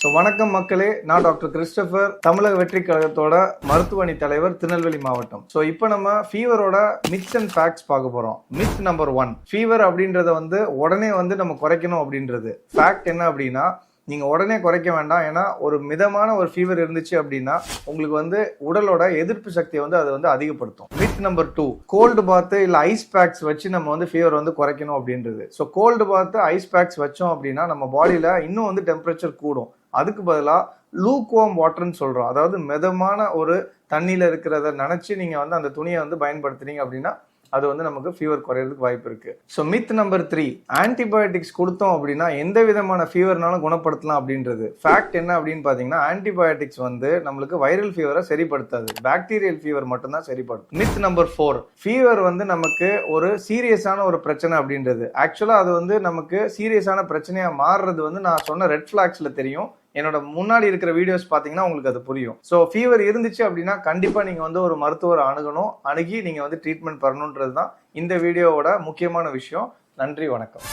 So வணக்கம் மக்களே. நான் டாக்டர் கிறிஸ்டபர். தமிழக வெற்றி கழகத்தோட மருத்துவணி தலைவர் திருநெல்வேலி மாவட்டம். ஸோ இப்போ நம்ம ஃபீவரோட மித்ஸ் அண்ட் ஃபேக்ட்ஸ் பார்க்க போகிறோம் மித் நம்பர் ஒன் ஃபீவர் அப்படின்றத வந்து உடனே வந்து நம்ம குறைக்கணும் அப்படின்றது. ஃபேக்ட் என்ன அப்படின்னா நீங்க உடனே குறைக்க வேண்டாம். ஏன்னா ஒரு மிதமான ஒரு ஃபீவர் இருந்துச்சு அப்படின்னா உங்களுக்கு வந்து உடலோட எதிர்ப்பு சக்தியை வந்து அது வந்து அதிகப்படுத்தும். மித் நம்பர் டூ கோல்டு பாத்து இல்ல ஐஸ் பேக்ஸ் வச்சு நம்ம வந்து ஃபீவர் வந்து குறைக்கணும் அப்படின்றது. So cold bath ice packs வச்சோம் அப்படின்னா நம்ம பாடியில இன்னும் வந்து டெம்பரேச்சர் கூடும். அதுக்கு பதிலாக லூக்வாம் வாட்டர்னு சொல்கிறோம் அதாவது மிதமான ஒரு தண்ணியில் இருக்கிறத நினச்சி நீங்கள் வந்து அந்த துணியை வந்து பயன்படுத்துனீங்க அப்படின்னா அது வந்து நமக்கு ஃபீவர் குறையிறதுக்கு வாய்ப்பு இருக்கு. So myth number three antibiotics கொடுத்தோம் அப்படின்னா எந்த விதமான ஃபீவர்னாலும் குணப்படுத்தலாம் அப்படின்றது. ஃபேக்ட் என்ன அப்படின்னு பார்த்தீங்கன்னா ஆன்டிபயோட்டிக்ஸ் வந்து நம்மளுக்கு வைரல் ஃபீவரை சரிப்படுத்தாது. பாக்டீரியல் ஃபீவர் மட்டும்தான் சரிப்படுத்தும் மித் நம்பர் ஃபோர் ஃபீவர் வந்து நமக்கு ஒரு சீரியஸான ஒரு பிரச்சனை அப்படின்றது. ஆக்சுவலாக அது வந்து நமக்கு சீரியஸான பிரச்சனையாக மாறுறது வந்து நான் சொன்ன ரெட் ஃப்ளாக்ஸில் தெரியும். என்னோட முன்னாடி இருக்கிற வீடியோஸ் பார்த்தீங்கன்னா உங்களுக்கு அது புரியும். ஸோ ஃபீவர் இருந்துச்சு அப்படின்னா கண்டிப்பாக நீங்கள் வந்து ஒரு மருத்துவரை அணுகணும். அணுகி நீங்கள் வந்து ட்ரீட்மெண்ட் பண்ணணுன்றது தான் இந்த வீடியோவோட முக்கியமான விஷயம். நன்றி வணக்கம்.